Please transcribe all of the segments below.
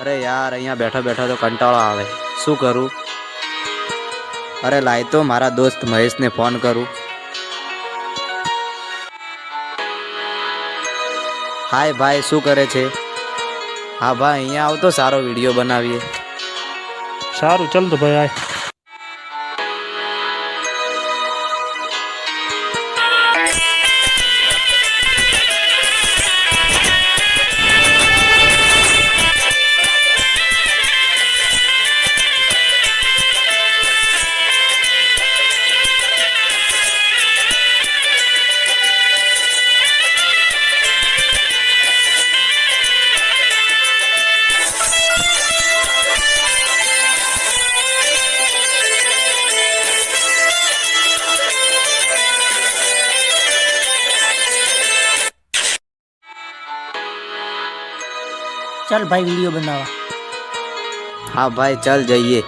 અરે યાર, અહીંયા બેઠા બેઠા તો કંટાળો આવે. શું કરું? અરે લાય તો મારા દોસ્ત મહેશને ફોન કરું. હાય ભાઈ, શું કરે છે? હા ભાઈ, અહીંયા આવતો સારો વીડિયો બનાવીએ. સારું, ચાલ તો ભાઈ, આય. ચાલ ભાઈ વીડિયો બનાવવા હા ભાઈ ચાલ જઈએ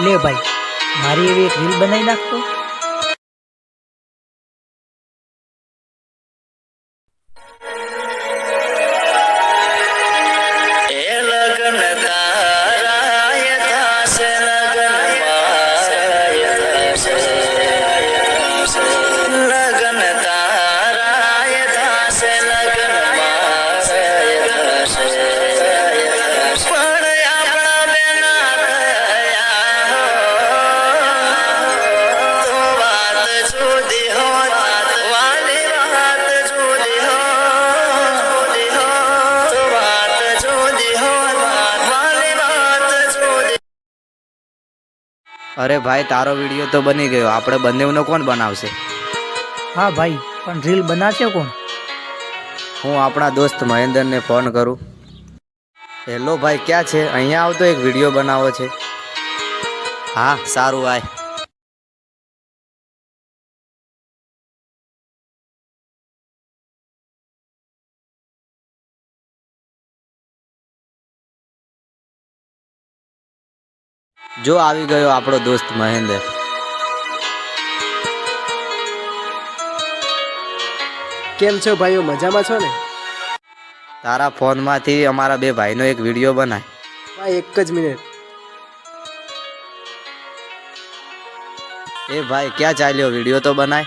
લે ભાઈ મારી એવી એક રીલ બનાવી નાખતો અરે ભાઈ તારો વીડિયો તો બની ગયો. આપણે બંનેવનો કોણ બનાવશે? હા ભાઈ પણ રીલ બનાવશે કોણ? હું આપણા દોસ્ત મહેન્દ્રને ફોન કરું. હેલો ભાઈ ક્યાં છે? અહીંયા આવતો એક વીડિયો બનાવો છે. હા સારું આય. જો આવી ગયો આપણો દોસ્ત મહેન્દ્ર. કેમ છો ભાઈઓ? મજામાં છો ને? તારા ફોનમાંથી અમારા બે ભાઈનો એક વીડિયો બનાય. ભાઈ એક જ મિનિટ. એ ભાઈ ક્યાં ચાલ્યો? વીડિયો તો બનાય.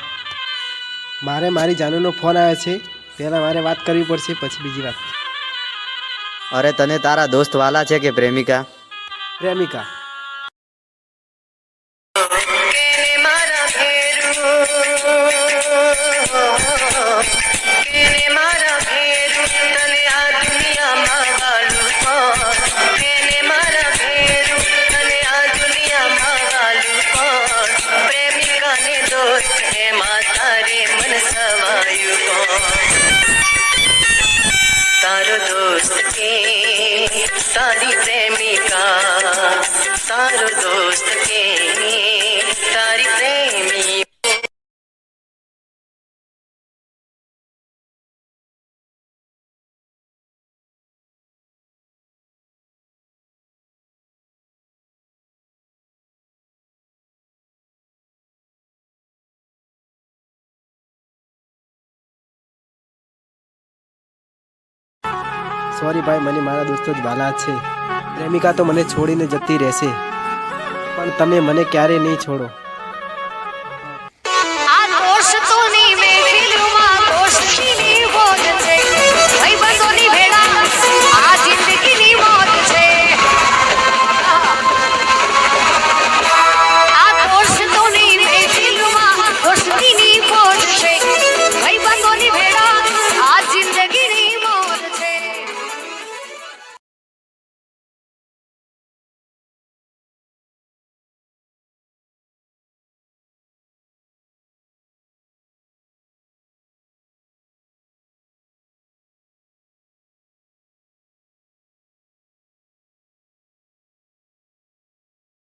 મારે મારી જાનુનો ફોન આવ્યો છે. પહેલાં મારે વાત કરવી પડશે પછી બીજી વાત. અરે તને તારા દોસ્ત વાલા છે કે પ્રેમિકા? પ્રેમિકા. સોરી ભાઈ, મને મારા દોસ્તો જ વાલા છે. પ્રેમિકા તો મને છોડીને જતી રહેશે. પણ તમે મને ક્યારેય નહીં છોડો?